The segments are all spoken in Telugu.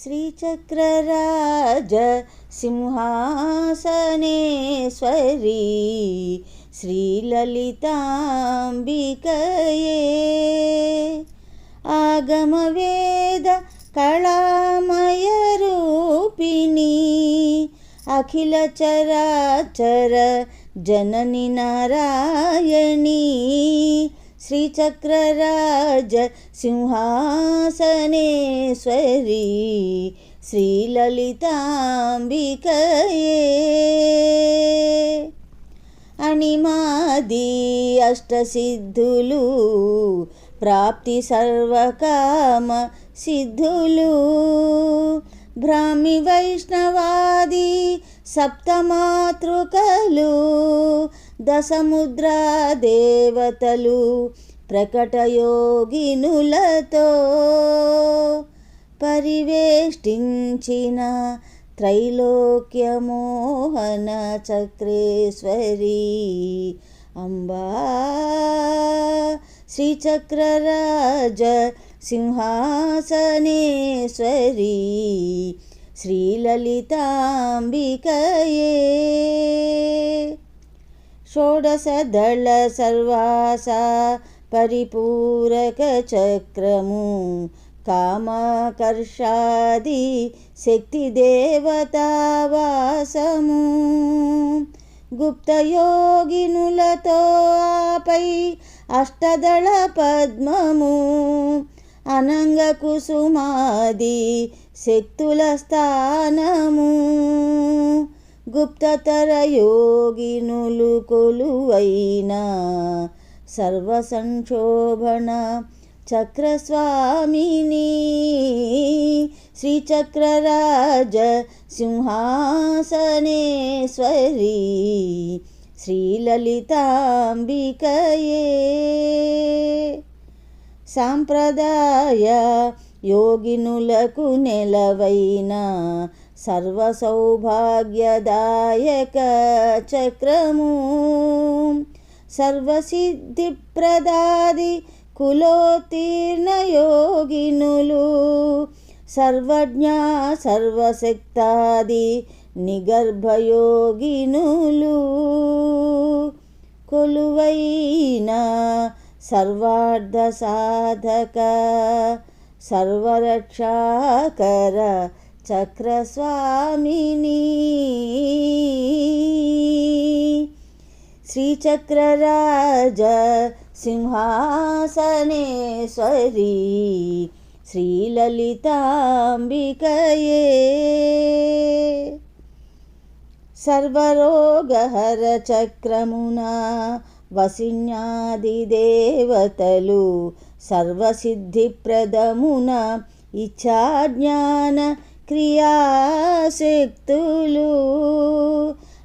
శ్రీచక్రరాజ సింహాసనేశ్వరీ శ్రీలలితాంబికయే ఆగమవేద కళామయరూపిణి అఖిలచరాచర జనని నారాయణి श्रीचक्रराज सिंहासनेश्वरी श्रीललिताम्बिकये అణిమాది అష్టసిద్ధులు ప్రాప్తి సర్వకామ సిద్ధులు బ్రాహ్మి వైష్ణవాది సప్తమాతృకలు దశముద్రా దేవతలు ప్రకటయోగినులతో పరివేష్టించిన త్రైలోక్యమోహన చక్రేశ్వరి అంబా. శ్రీచక్రరాజ సింహాసనేశ్వరి శ్రీలలితాంబికయే. షోడశదళ సర్వాసా పరిపూరక చక్రము కామకర్షాది శక్తి దేవతావాసము గుప్తయోగినులతో ఆపై అష్టదళ పద్మము అనంగ కుసుమాది శక్తుల స్థానము గుప్తతర యోగినులు కొలువైన సర్వసంక్షోభణ చక్రస్వామిని శ్రీచక్రరాజ సింహాసనేశ్వరి శ్రీలలితాంబికయే. సాంప్రదాయ యోగినులకు నెలవైన సర్వసౌభాగ్యదాయక చక్రము సర్వసిద్ధిప్రదాది కులోత్తీర్ణ యోగినులు సర్వజ్ఞ సర్వశక్తాది నిగర్భయోగినులు. కొలువైన సర్వార్థ సాధక సర్వరక్షాకర చక్రస్వామిని. శ్రీచక్రరాజ సింహాసనేశ్వరీ శ్రీలలితాంబికయే. సర్వరోగహర చక్రమున వసిన్యాది దేవతలు సర్వసిద్ధిప్రదమున ఇచ్ఛాజ్ఞాన క్రియాశక్తులు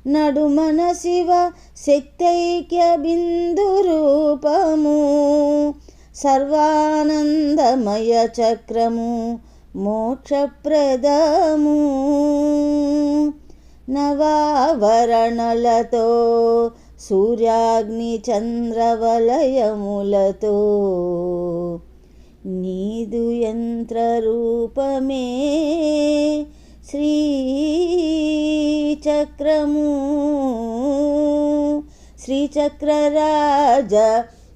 నడుమన శివ శక్తైక్య బిందు రూపము సర్వానందమయ చక్రము మోక్షప్రదము. నవావరణలతో సూర్యాగ్ని చంద్రవలయములతో నీదు యంత్ర రూపమే శ్రీచక్రము శ్రీచక్రరాజ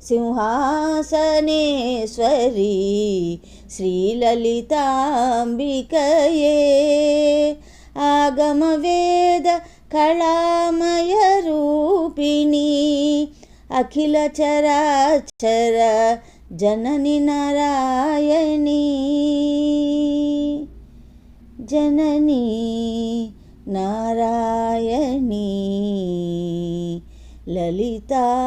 సింహాసనేశ్వరీ శ్రీలలితాంబికయే ఆగమవేద కళామయ రూపిణి అఖిల చరాచర జనని నారాయణి జనని నారాయణి లలితాంబికా